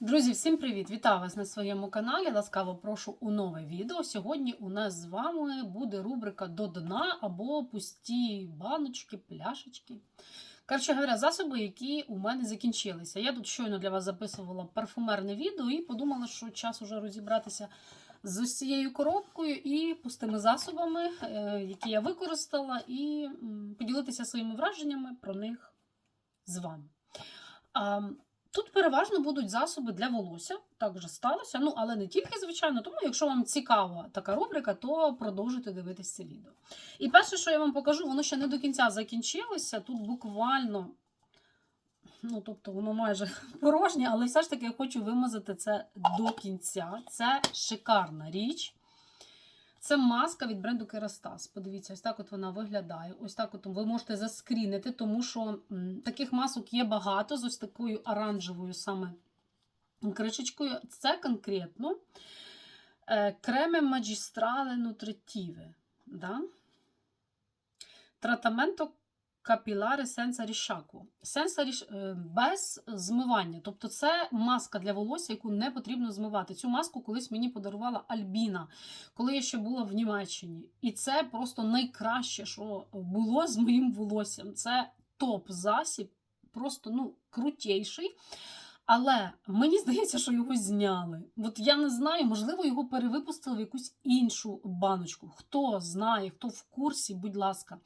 Друзі, всім привіт! Вітаю вас на своєму каналі. Ласкаво прошу у нове відео. Сьогодні у нас з вами буде рубрика до дна або пусті баночки, пляшечки. Коротше говоря, засоби, які у мене закінчилися. Я тут щойно для вас записувала парфумерне відео і подумала, що час уже розібратися з ось цією коробкою і пустими засобами, е, які я використала, і поділитися своїми враженнями про них з вами. Тут переважно будуть засоби для волосся, так вже сталося. Ну, але не тільки, звичайно. Тому, якщо вам цікава така рубрика, то продовжуйте дивитися це відео. І перше, що я вам покажу, воно ще не до кінця закінчилося. Тут буквально, ну, тобто, воно майже порожнє, але все ж таки я хочу вимазати це до кінця. Це шикарна річ. Це маска від бренду Kerastase. Подивіться, ось так от вона виглядає. Ось так от ви можете заскрінити, тому що таких масок є багато з ось такою оранжевою саме кришечкою. Це конкретно е, креме Magistrale Nutritive. Да? Тратаменто капілари сенса рішаку. Сенса е, без змивання. Тобто це маска для волосся, яку не потрібно змивати. Цю маску колись мені подарувала Альбіна, коли я ще була в Німеччині. І це просто найкраще, що було з моїм волоссям. Це топ-засіб, просто ну, крутейший. Але мені здається, що його зняли. От я не знаю, можливо, його перевипустили в якусь іншу баночку. Хто знає, хто в курсі, будь ласка,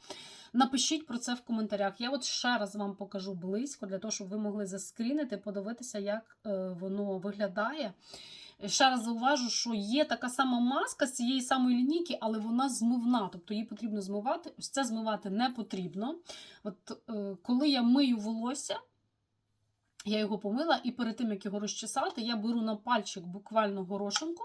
напишіть про це в коментарях. Я от ще раз вам покажу близько, для того, щоб ви могли заскрінити, подивитися, як е, воно виглядає. Ще раз зауважу, що є така сама маска з цієї самої лінійки, але вона змивна, тобто її потрібно змивати. Ось це змивати не потрібно. От е, коли я мию волосся. Я його помила, і перед тим, як його розчесати, я беру на пальчик буквально горошинку,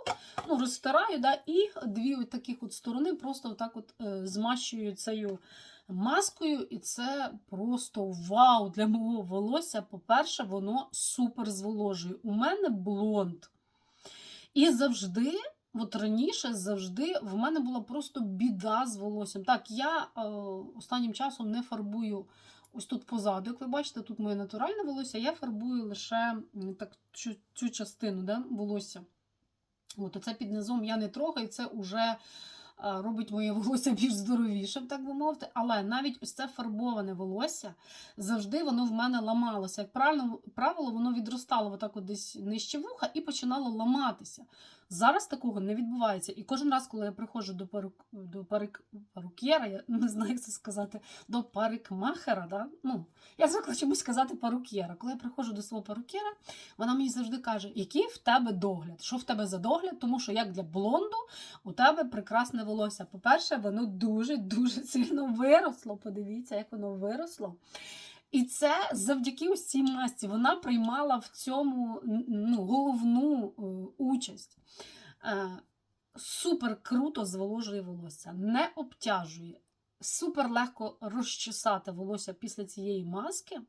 ну, розтираю, да, і дві от таких от сторони просто отак от е, змащую цією маскою. І це просто вау для мого волосся. По-перше, воно супер зволожує. У мене блонд. І завжди, от раніше, завжди, в мене була просто біда з волоссям. Так, я е, останнім часом не фарбую. Ось тут позаду, як ви бачите, тут моє натуральне волосся, я фарбую лише так, цю, цю частину да, волосся. От, оце під низом я не трогаю, це вже робить моє волосся більш здоровішим, так би мовити. Але навіть ось це фарбоване волосся завжди воно в мене ламалося. Як правило, воно відростало отак от десь нижче вуха і починало ламатися. Зараз такого не відбувається. І кожен раз, коли я приходжу до парук, до парик, парукєра, я не знаю, як це сказати, до парикмахера, да? ну, я звикла чомусь сказати парукєра. Коли я приходжу до свого парукєра, вона мені завжди каже, який в тебе догляд, що в тебе за догляд, тому що як для блонду у тебе прекрасне волосся. По-перше, воно дуже-дуже сильно виросло. Подивіться, як воно виросло. І це завдяки ось цій масці вона приймала в цьому ну, головну е, участь. Е, Супер круто зволожує волосся, не обтяжує. Супер легко розчесати волосся після цієї маски.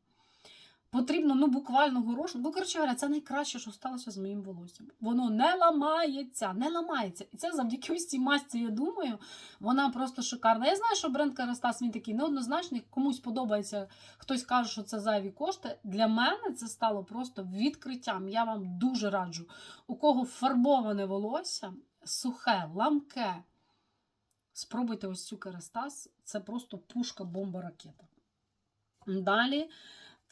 Потрібно ну, буквально горошин. Бо, коротше говоря, це найкраще, що сталося з моїм волоссям. Воно не ламається, не ламається. І це завдяки ось цій масці, я думаю, вона просто шикарна. Я знаю, що бренд Карастас він такий неоднозначний. Комусь подобається, хтось каже, що це зайві кошти. Для мене це стало просто відкриттям. Я вам дуже раджу, у кого фарбоване волосся, сухе, ламке. Спробуйте ось цю Керастас. Це просто пушка, бомба, ракета. Далі.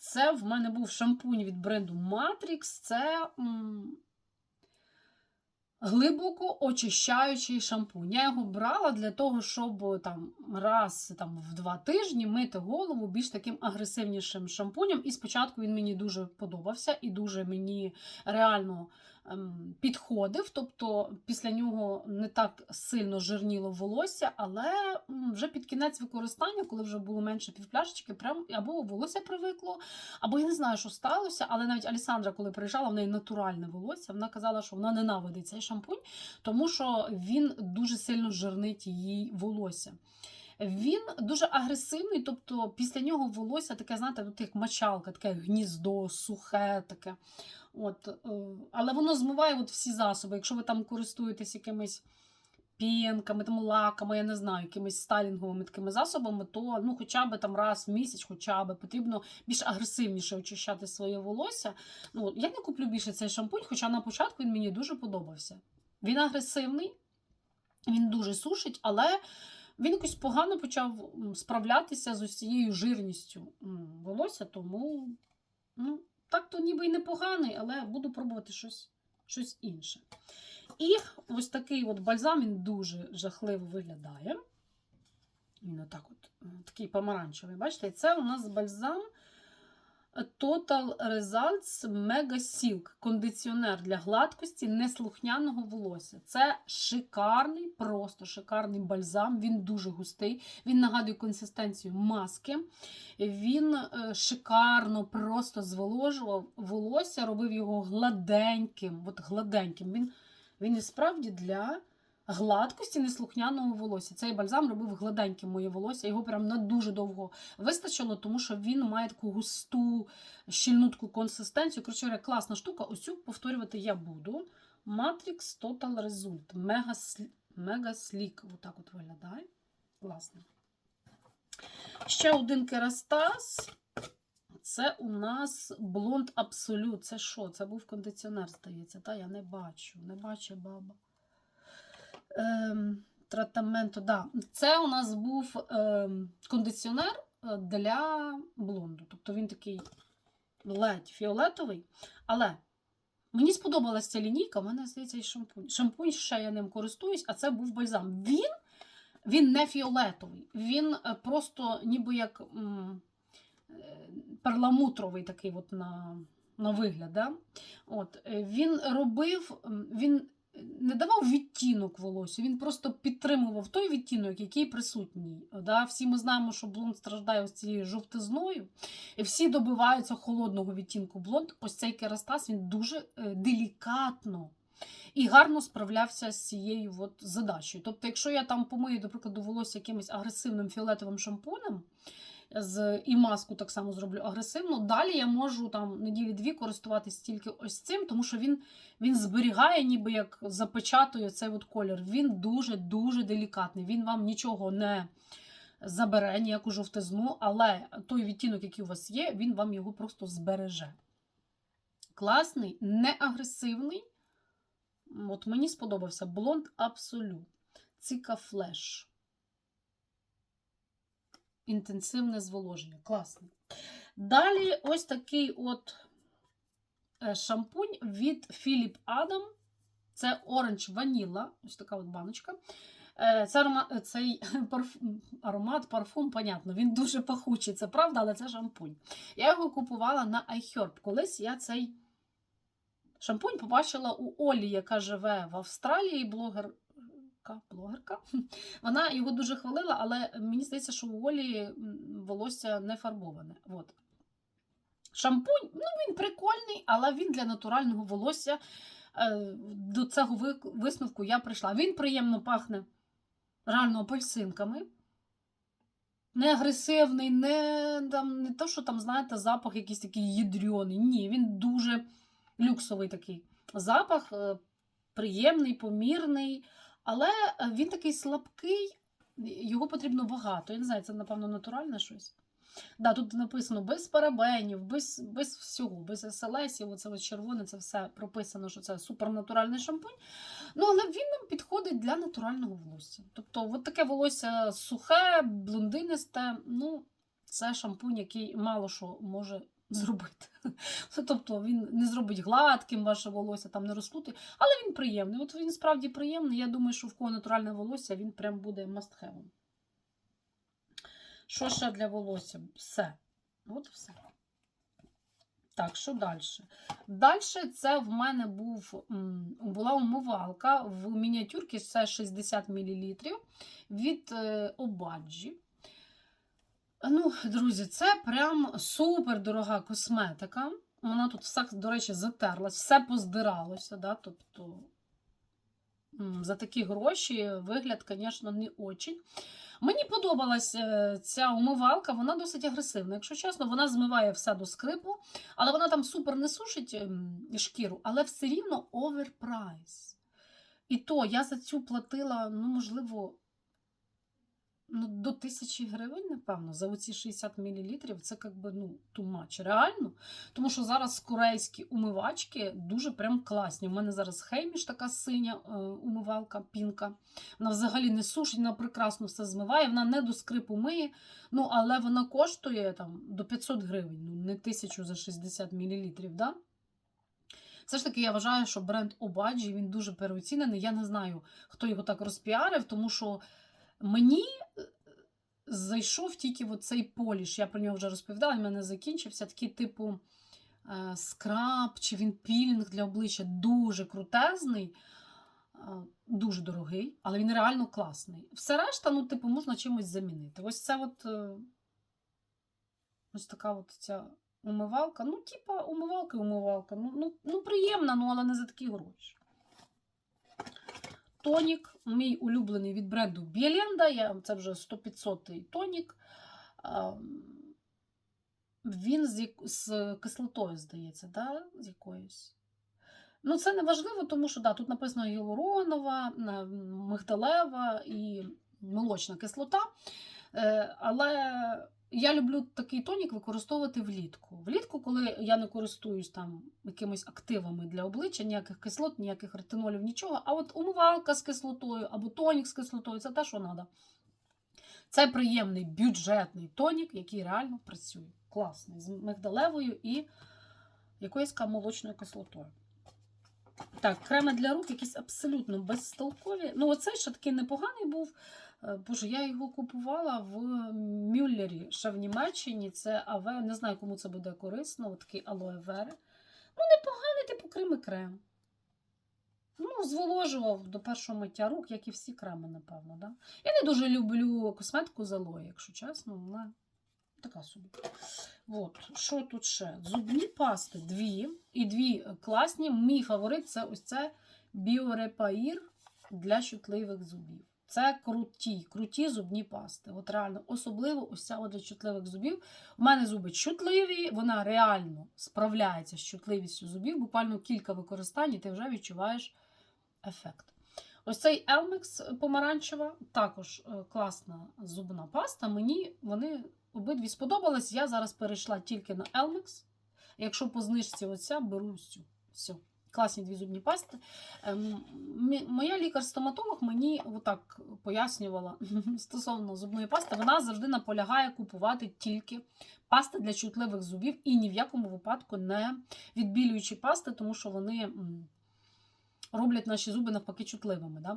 Це в мене був шампунь від бренду Matrix. Це м, глибоко очищаючий шампунь. Я його брала для того, щоб там раз там, в два тижні мити голову більш таким агресивнішим шампунем. І спочатку він мені дуже подобався і дуже мені реально підходив. Тобто після нього не так сильно жирніло волосся, але вже під кінець використання, коли вже було менше півпляшечки, прям або волосся привикло, або я не знаю, що сталося, але навіть Алісандра, коли приїжджала, в неї натуральне волосся, вона казала, що вона ненавидить цей шампунь, тому що він дуже сильно жирнить її волосся. Він дуже агресивний, тобто після нього волосся таке, знаєте, як мочалка, таке гніздо, сухе таке. От, е, але воно змиває от всі засоби. Якщо ви там користуєтесь якимись пінками, там лаками, я не знаю, якимись стайлінговими такими засобами, то ну, хоча б там раз в місяць, хоча б потрібно більш агресивніше очищати своє волосся. Ну, я не куплю більше цей шампунь, хоча на початку він мені дуже подобався. Він агресивний, він дуже сушить, але він якось погано почав справлятися з усією жирністю волосся, тому ну, так то ніби й непоганий, але буду пробувати щось, щось інше. І ось такий от бальзам він дуже жахливо виглядає. Він отак от, е, такий помаранчевий. Бачите, це у нас бальзам Total Results Mega Silk кондиціонер для гладкості неслухняного волосся. Це шикарний, просто шикарний бальзам. Він дуже густий. Він нагадує консистенцію маски. Він е, шикарно просто зволожував волосся, робив його гладеньким. От гладеньким. Він, він і справді для гладкості неслухняного волосся. Цей бальзам робив гладеньким моє волосся. Його прям на дуже довго вистачило, тому що він має таку густу, щільну таку консистенцію. Коротше, класна штука. Ось цю повторювати я буду. Matrix Total Result. Мега. Мега слік. Отак от виглядає. Класно. Ще один керастас. Це у нас блонд Абсолют. Це що? Це був кондиціонер, здається. Та я не бачу. Не бачу баба. Ем, тратаменто, да. Це у нас був ем, кондиціонер е, для блонду. Тобто він такий ледь фіолетовий. Але мені сподобалася ця лінійка, у мене здається і шампунь. Шампунь ще я ним користуюсь, а це був бальзам. Він, він не фіолетовий, він е, просто ніби як е, перламутровий такий от на, на вигляд. Да? От, він робив, він не давав відтінок волосся, він просто підтримував той відтінок, який присутній. Да? Всі ми знаємо, що блонд страждає ось цією жовтизною, і всі добиваються холодного відтінку блонд. Ось цей керастас він дуже е, делікатно і гарно справлявся з цією от задачею. Тобто, якщо я там помию, до прикладу, волосся якимось агресивним фіолетовим шампунем, з і маску так само зроблю агресивно. Далі я можу там неділі-дві користуватись тільки ось цим, тому що він він зберігає, ніби як запечатує цей от колір. Він дуже-дуже делікатний. Він вам нічого не забере, ніяку жовтизну, але той відтінок, який у вас є, він вам його просто збереже. Класний, не агресивний. От мені сподобався блонд Абсолют. Цика флеш. Інтенсивне зволоження. Класно. Далі ось такий от е, шампунь від Philip Adam. Це Orange Vanilla. Ось така от баночка. Е, Це аромат, цей парфум, аромат, парфум, понятно, він дуже пахучий, це правда, але це шампунь. Я його купувала на iHerb. Колись я цей шампунь побачила у Олі, яка живе в Австралії, блогер. Блогерка. Вона його дуже хвалила, але мені здається, що у Олі волосся не фарбоване. От. Шампунь, ну він прикольний, але він для натурального волосся. Е, До цього висновку я прийшла. Він приємно пахне реально апельсинками. Не агресивний, не, там, не то, що там, знаєте, запах якийсь такий ядрьоний. Ні, він дуже люксовий такий запах, е, приємний, помірний. Але е, він такий слабкий, його потрібно багато. Я не знаю, це, напевно, натуральне щось. Да, тут написано без парабенів, без без всього, без СЛСів, оце ось червоне, це все прописано, що це супернатуральний шампунь. Ну, але він нам підходить для натурального волосся. Тобто, от таке волосся сухе, блондинисте, ну, це шампунь, який мало що може зробити. Тобто він не зробить гладким ваше волосся, там не розкрути, але він приємний. От він справді приємний. Я думаю, що в кого натуральне волосся він прям буде must-have. Що ще для волосся? Все. От все. Так, що далі? Далі це в мене був, була умивалка в мініатюрці, це 60 мл від е, Обаджі. Ну, друзі, це прям супер дорога косметика. Вона тут все, до речі, затерлась, все поздиралося. Да? Тобто за такі гроші вигляд, звісно, не очень. Мені подобалась е, ця умивалка, вона досить агресивна. Якщо чесно, вона змиває все до скрипу, але вона там супер не сушить ем, шкіру, але все рівно оверпрайс. І то я за цю платила, ну, можливо, ну, до тисячі гривень, напевно, за оці 60 мл. Це як би, ну, much. Реально. Тому що зараз корейські умивачки дуже прям класні. У мене зараз хейміш така синя е, умивалка, пінка. Вона взагалі не сушить, вона прекрасно все змиває, вона не до скрипу миє, ну, але вона коштує там, до 500 гривень, ну, не 1000 за 60 мл. Да? Все ж таки, я вважаю, що бренд Обаджі він дуже переоцінений. Я не знаю, хто його так розпіарив, тому що мені е, зайшов тільки цей поліш. Я про нього вже розповідала, він мене закінчився. Такий, типу, е, скраб чи він пілінг для обличчя дуже крутезний, е, дуже дорогий, але він реально класний. Все решта, ну, типу, можна чимось замінити. Ось це от. Ось така от ця умивалка. Ну, типа, умивалка і умивалка. Ну, ну, ну приємна, ну, але не за такі гроші. Тонік, мій улюблений від бренду Біеленда. Я, це вже 100-500 тонік. Він з, з кислотою, здається, да? з якоюсь. Ну, це не важливо, тому що да, тут написано гіалуронова, мигдалева і молочна кислота. Е, Але я люблю такий тонік використовувати влітку. Влітку, коли я не користуюсь там якимись активами для обличчя, ніяких кислот, ніяких ретинолів, нічого. А от умивалка з кислотою або тонік з кислотою це те, що треба. Це приємний бюджетний тонік, який реально працює. Класний, з мигдалевою і якоюсь молочною кислотою. Так, креми для рук якісь абсолютно безстолкові. Ну, оцей ще такий непоганий був. Е, Боже, я його купувала в Мюллері, ще в Німеччині. Це аве, не знаю, кому це буде корисно, такий алоe вери. Ну, непоганий, типу крем і крем. Ну, зволожував до першого миття рук, як і всі креми, напевно. Да? Я не дуже люблю косметику з алоє, якщо чесно, вона така собі. От, що тут ще? Зубні пасти дві. І дві класні. Мій фаворит це ось це біорепаїр для чутливих зубів. Це круті, круті зубні пасти. От реально, особливо ось ця для чутливих зубів. У мене зуби чутливі, вона реально справляється з чутливістю зубів. Буквально кілька використань, і ти вже відчуваєш ефект. Ось цей Elmex помаранчева, також е, класна зубна паста. Мені вони обидві сподобались. Я зараз перейшла тільки на Elmex. Якщо по знижці оця, беру цю. Все. Класні дві зубні пасти. Ем, Моя лікар-стоматолог мені отак пояснювала стосовно зубної пасти. Вона завжди наполягає купувати тільки пасти для чутливих зубів і ні в якому випадку не відбілюючі пасти, тому що вони роблять наші зуби навпаки чутливими. Да?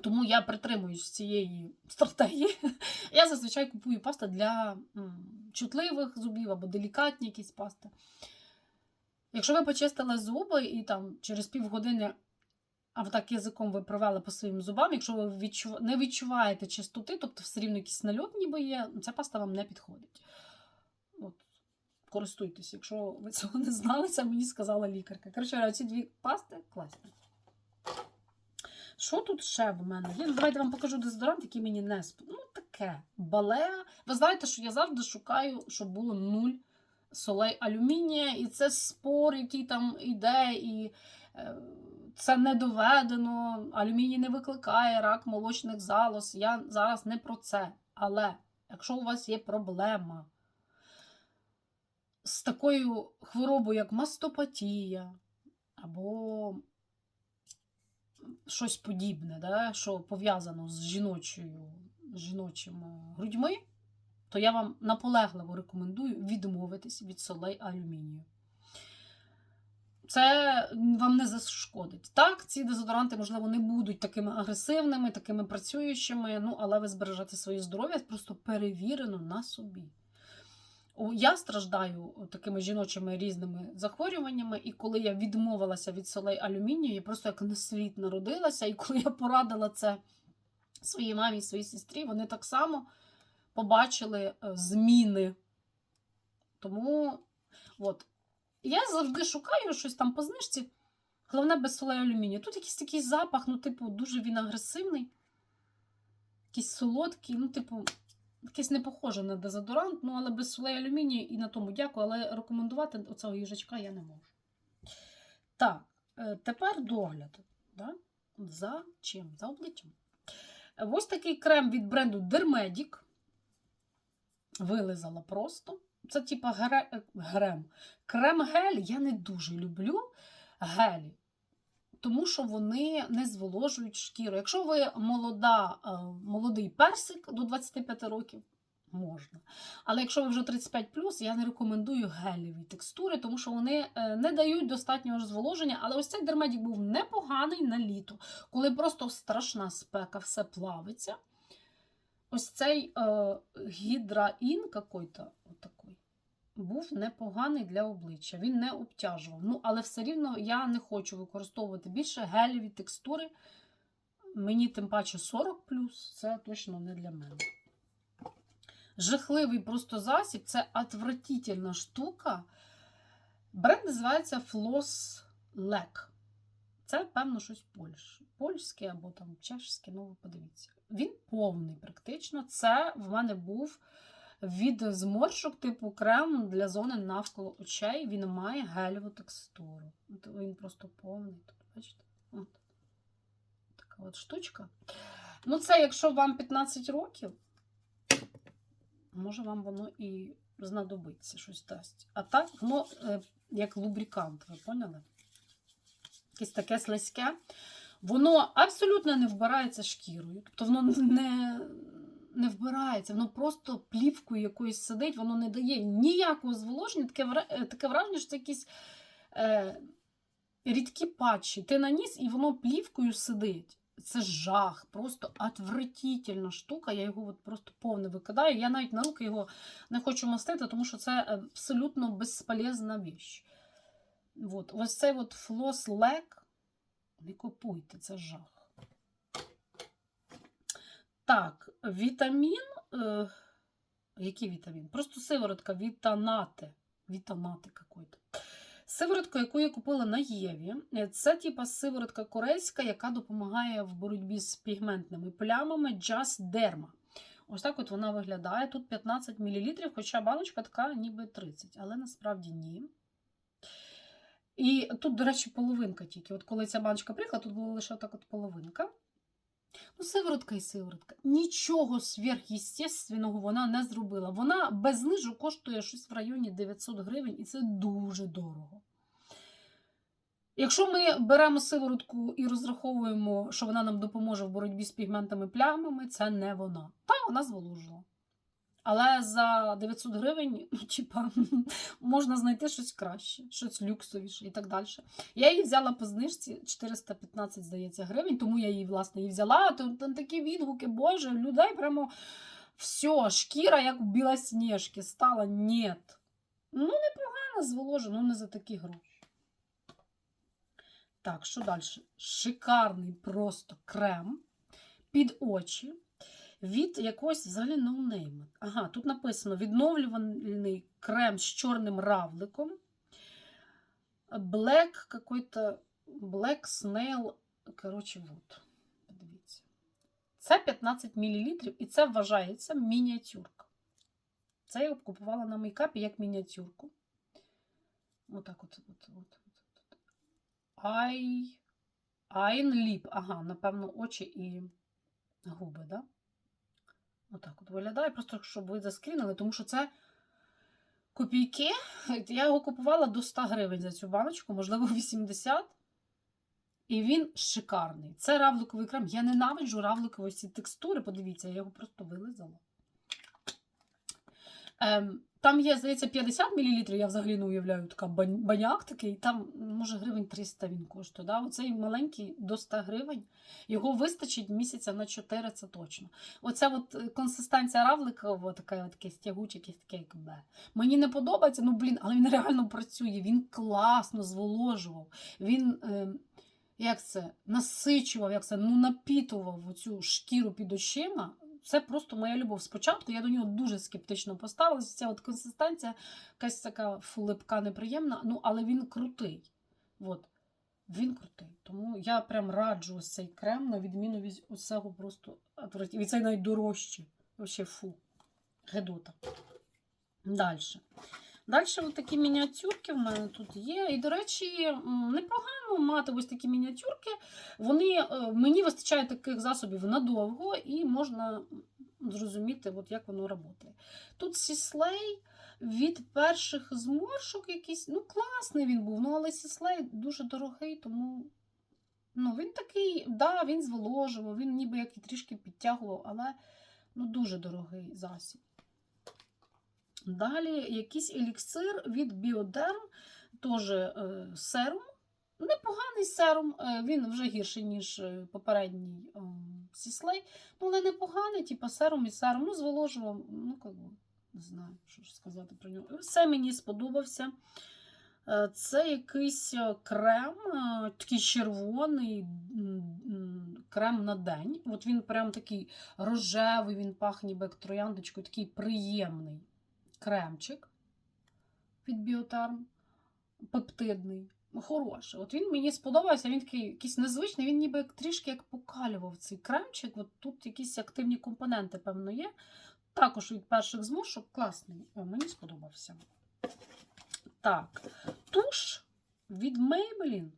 Тому я притримуюсь цієї стратегії. Я зазвичай купую пасти для чутливих зубів або делікатні якісь пасти. Якщо ви почистили зуби і там через півгодини, а так язиком ви провели по своїм зубам, якщо ви відчу... не відчуваєте чистоти, тобто все рівно якийсь нальот ніби є, ця паста вам не підходить. От, користуйтесь, якщо ви цього не знали, це мені сказала лікарка. Коротше, ці дві пасти класні. Що тут ще в мене є? Ну, давайте вам покажу дезодорант, який мені не сподобався. Ну, таке. Балеа. Ви знаєте, що я завжди шукаю, щоб було нуль солей алюмінія, і це спор, який там йде, і е, це не доведено. Алюміній не викликає рак молочних залоз. Я зараз не про це. Але якщо у вас є проблема з такою хворобою, як мастопатія, або щось подібне, да, що пов'язано з жіночою, жіночими грудьми, то я вам наполегливо рекомендую відмовитись від солей алюмінію. Це вам не зашкодить. Так, ці дезодоранти, можливо, не будуть такими агресивними, такими працюючими, ну, але ви збережете своє здоров'я просто перевірено на собі. Я страждаю такими жіночими різними захворюваннями, і коли я відмовилася від солей алюмінію, я просто як на світ народилася. І коли я порадила це своїй мамі своїй сестрі, вони так само побачили е, зміни. Тому от. я завжди шукаю щось там по знижці. Головне без солей алюмінію. Тут якийсь такий запах, ну, типу, дуже він агресивний, якийсь солодкий, ну, типу, якийсь не похоже на дезодорант, ну, але без солей алюмінію і на тому дякую, але рекомендувати оцього їжачка я не можу. Так, е, тепер догляд. Да? За чим? За обличчям. Ось такий крем від бренду Dermedic. Вилизала просто. Це типа гре... е, грем. Крем-гель я не дуже люблю гелі, тому що вони не зволожують шкіру. Якщо ви молода, е, молодий персик до 25 років, можна. Але якщо ви вже 35 я не рекомендую гелеві текстури, тому що вони е, не дають достатнього зволоження. Але ось цей дермедік був непоганий на літо, коли просто страшна спека, все плавиться. Ось цей е, гідраін какой-то, отакий, був непоганий для обличчя. Він не обтяжував. Ну, але все рівно я не хочу використовувати більше гелеві текстури. Мені тим паче 40 це точно не для мене. Жахливий просто засіб, це отвратительна штука. Бренд називається Floss Lek. Це, певно, щось польське або там чешське, ну подивіться. Він повний, практично. Це в мене був від зморшок, типу крем для зони навколо очей. Він має гелеву текстуру. Він просто повний. Тут, бачите? От. Така от штучка. Ну, це, якщо вам 15 років, може вам воно і знадобиться, щось дасть. А так, воно е, як лубрикант, ви поняли? Якесь таке слизьке. Воно абсолютно не вбирається шкірою. Тобто воно не, не вбирається, воно просто плівкою якоюсь сидить, воно не дає ніякого зволоження. Таке, е, таке враження, що це якісь е, рідкі патчі. Ти наніс, і воно плівкою сидить. Це жах, просто отвратительна штука. Я його от просто повне викидаю. Я навіть на руки його не хочу мастити, тому що це абсолютно безполезна віч. От. Ось цей от флос лек. Не купуйте, це жах. Так, вітамін. Е, який вітамін? Просто сиворотка вітанати. Вітанати какой-то. Сиворотка, яку я купила на Єві, це типа сиворотка корейська, яка допомагає в боротьбі з пігментними плямами Just Derma. Ось так от вона виглядає. Тут 15 мл, хоча баночка така ніби 30, але насправді ні. І тут, до речі, половинка тільки. От коли ця баночка приїхала, тут була лише так от половинка. Ну, сиворотка і сиворотка. Нічого сверхъестественного вона не зробила. Вона без знижу коштує щось в районі 900 гривень, і це дуже дорого. Якщо ми беремо сиворотку і розраховуємо, що вона нам допоможе в боротьбі з пігментами плямами, це не вона. Та вона зволожила. Але за 900 гривень, ну, типа, можна знайти щось краще, щось люксовіше і так далі. Я її взяла по знижці 415, здається, гривень, тому я її, власне, і взяла. Тут там такі відгуки, боже, людей прямо все, шкіра, як у білосніжки, стала. Ні. Ну, непогано зволожено, ну не за такі гроші. Так, що далі? Шикарний просто крем під очі від якогось взагалі ноунейма. Ага, тут написано відновлювальний крем з чорним равликом. Black какой-то Black Snail. Коротше, вот. Подивіться. Це 15 мл, і це вважається мініатюрка. Це я купувала на мейкапі як мініатюрку. Отак от. от, от, от. Ай. Айн ліп. Ага, напевно, очі і губи, да? Отак от виглядає, просто щоб ви заскрінили, тому що це копійки. Я його купувала до 100 гривень за цю баночку, можливо, 80. І він шикарний. Це равликовий крем. Я ненавиджу равликові ці текстури. Подивіться, я його просто вилизала. Ем, там є, здається, 50 мл, я взагалі не уявляю, така баняк такий, там, може, гривень 300 він коштує. Да? Оцей маленький до 100 гривень, його вистачить місяця на 4, це точно. Оця от е, консистенція равликова, така от якесь якесь таке, як бе. Мені не подобається, ну блін, але він реально працює, він класно зволожував. Він. Е, як це насичував, як це ну напітував оцю шкіру під очима. Це просто моя любов. Спочатку я до нього дуже скептично поставилася. Ця от консистенція, якась така фулипка неприємна, ну але він крутий. От. Він крутий. Тому я прям раджу ось цей крем, на відміну від усього просто. І цей найдорожчий. Вообще фу. Гедота. Далі. Далі такі мініатюрки в мене тут є. І, до речі, непогано мати ось такі мініатюрки. Вони, е, мені вистачає таких засобів надовго, і можна зрозуміти, от як воно працює. Тут сіслей від перших зморшок якийсь, ну, класний він був, ну, але сіслей дуже дорогий, тому. Ну, він такий, да, він зволожував, він ніби як і трішки підтягував, але ну, дуже дорогий засіб. Далі якийсь еліксир від Біодерм, теж е, серум. Непоганий серум, е, він вже гірший, ніж е, попередній е, сіслей. Ну, але непоганий, типу серум і серум. Ну, зволожував, ну, як би, не знаю, що ж сказати про нього. Все мені сподобався. Е, Це якийсь е, крем, е, такий червоний крем на день. От він прям такий рожевий, він пахне як трояндочкою, такий приємний кремчик від Біотерм, пептидний. Хороший. От він мені сподобався, він такий якийсь незвичний, він ніби трішки як покалював цей кремчик. От тут якісь активні компоненти, певно, є. Також від перших змушок класний. О, мені сподобався. Так, туш від Maybelline.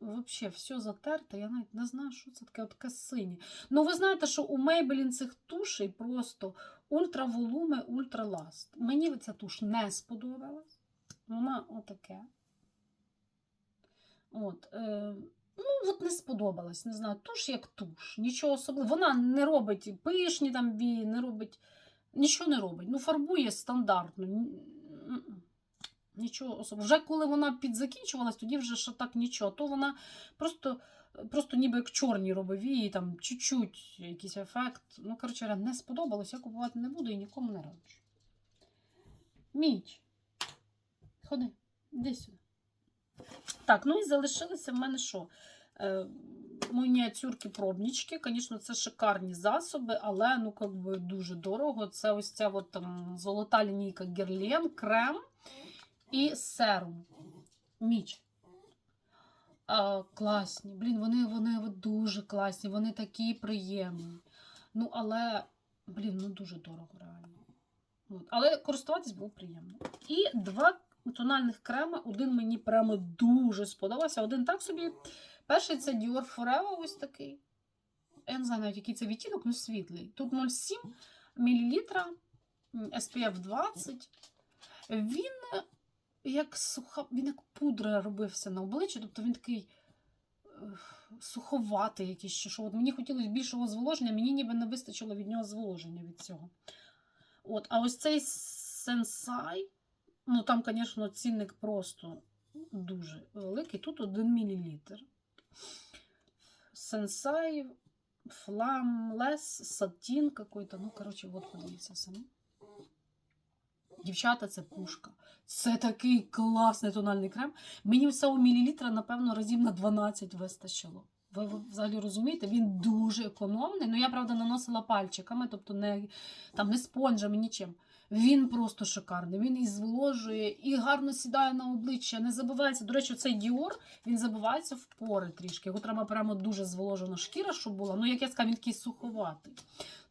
Взагалі, все затерте, я навіть не знаю, що це таке, от таке синє. Ну, ви знаєте, що у Maybelline цих тушей просто ультраволуме, ультраласт. Мені ця туш не сподобалась. Вона отаке. От, е, ну, от не сподобалась, не знаю, туш як туш. Нічого особливого. Вона не робить пишні там вії, не робить, нічого не робить. Ну, фарбує стандартно. Нічого особливого. Вже коли вона підзакінчувалась, тоді вже ще так нічого. То вона просто, просто ніби як чорні робить вії, там чуть-чуть якийсь ефект. Ну, коротше, не сподобалось, я купувати не буду і нікому не раджу. Міч. Ходи, іди сюди. Так, ну і залишилися в мене що? Е, мініатюрки пробнічки. Звісно, це шикарні засоби, але ну, как би, дуже дорого. Це ось ця от, там, золота лінійка Герлен, крем і серум. Міч. А, класні. Блін, вони, вони дуже класні, вони такі приємні. Ну, але, блін, ну дуже дорого реально. От. Але користуватись було приємно. І два тональних крема. Один мені прямо дуже сподобався. Один так собі. Перший це Dior Forever, ось такий. Я не знаю навіть, який це відтінок, ну світлий. Тут 0,7 мл, SPF 20. Він як суха, він як пудра робився на обличчі, тобто він такий суховатий якийсь. Що. От мені хотілося більшого зволоження, мені ніби не вистачило від нього зволоження від цього. От, а ось цей сенсай, ну там, звісно, цінник просто дуже великий. Тут 1 мл. Сенсай, фламлес, сатін какой-то. Ну, коротше, от подивіться самі. Дівчата, це пушка. Це такий класний тональний крем. Мені всього мілілітра, напевно, разів на 12 вистачило. Ви взагалі розумієте, він дуже економний. Ну, я, правда, наносила пальчиками, тобто не, там, не спонжами, нічим. Він просто шикарний. Він і зволожує, і гарно сідає на обличчя. Не забувається. До речі, цей Діор він забивається в пори трішки. Його треба прямо дуже зволожена шкіра, щоб була. Ну, як я сказала, він такий суховатий.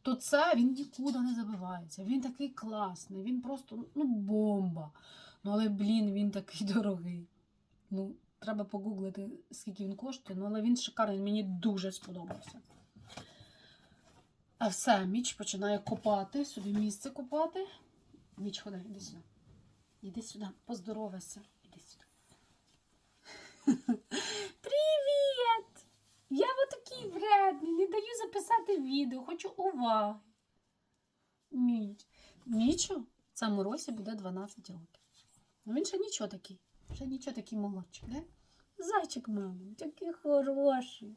То це він нікуди не забивається. Він такий класний, він просто ну, бомба. Ну, але, блін, він такий дорогий. Ну, треба погуглити, скільки він коштує, ну, але він шикарний, мені дуже сподобався. А все, Міч починає копати, собі місце копати. Міч, ходи, іди сюди. Іди сюди, поздоровайся. Іди сюди. Привіт! Я отакий вредний, не даю записати відео, хочу уваги. Міч. Мічу цьому році буде 12 років. Ну він ще нічого такий. Ще нічого такий молодчик, да? Зайчик мами, такий хороший.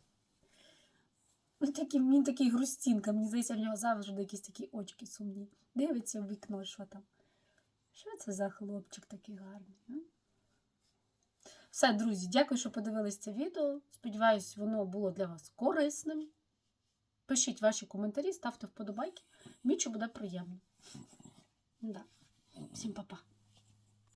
Ну, такий, він такий грустінка, мені здається, в нього завжди якісь такі очки сумні. Дивиться в вікно, що там. Що це за хлопчик такий гарний? А? Все, друзі, дякую, що подивились це відео. Сподіваюсь, воно було для вас корисним. Пишіть ваші коментарі, ставте вподобайки. Мічу буде приємно. Да. Всім па-па.